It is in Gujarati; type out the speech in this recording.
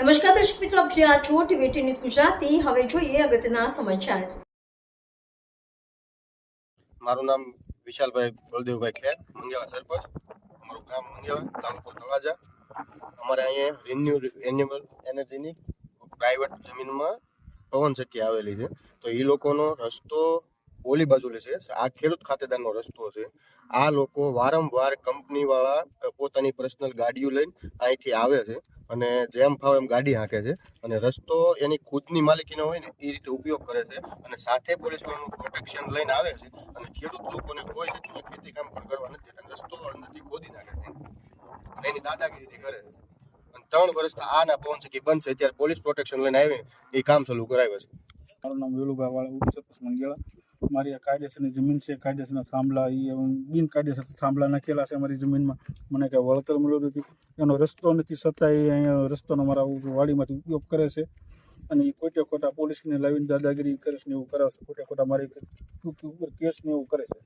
નમસ્કાર દર્શક મિત્રો, આપ જ્યાં છો ટીવી ન્યૂઝ ગુજરાતી. હવે જોઈએ અગત્યના સમાચાર. મારું નામ વિશાલભાઈ બળદેવભાઈ ખેર, મંગેલા સરપંચ. અમારું ગામ મંગેલા, તાલુકો તળાજા. અમારે અહીંયા રિન્યુ રિન્યુએબલ એનર્જીની પ્રાઇવેટ જમીનમાં પવન ચક્કી આવેલી છે. તો એ લોકોનો રસ્તો ઓલી બાજુ છે. આ ખેડૂત ખાતેદારનો રસ્તો છે. આ લોકો વારંવાર કંપનીવાળા પોતાની પર્સનલ ગાડીઓ લઈને અહીંથી આવે છે. અને જેમ ફાવે એમ ગાડી હાંકે છે. અને રસ્તો એની ખુદની માલિકીનો હોય ને, એ રીતે ઉપયોગ કરે છે. અને સાથે પોલીસવાળાનું પ્રોટેક્શન લઈને આવે છે. અને ખેડૂત લોકોને કોઈ જાતનું ખેતી કામ પણ કરવા નથી અને રસ્તો અંદરથી ખોદી નાખે છે. અને એની દાદાગીરીથી કરે છે. અને ત્રણ વર્ષથી આના ના છે કે બંધ છે ત્યારે પોલીસ પ્રોટેક્શન લઈને આવીને એ કામ ચાલુ કરાવે છે. મારું નામ વેલુભાઈ વાળા ઉપસરપંચ મંગેળા મારી આ કાયદેસરની જમીન છે, કાયદેસરના થાંભલા એ બિનકાયદેસર થાંભલા નાખેલા છે મારી જમીનમાં. મને કાંઈ વળતર મળ્યું નથી. એનો રસ્તો નથી છતાંય અહીંયા રસ્તોનો મારા વાડીમાંથી ઉપયોગ કરે છે. અને એ ખોટે ખોટા પોલીસને લાવીને દાદાગીરી કરે છે ને એવું કરાવશે. ખોટે ખોટા મારી ઉપર કેસ ને એવું કરે છે.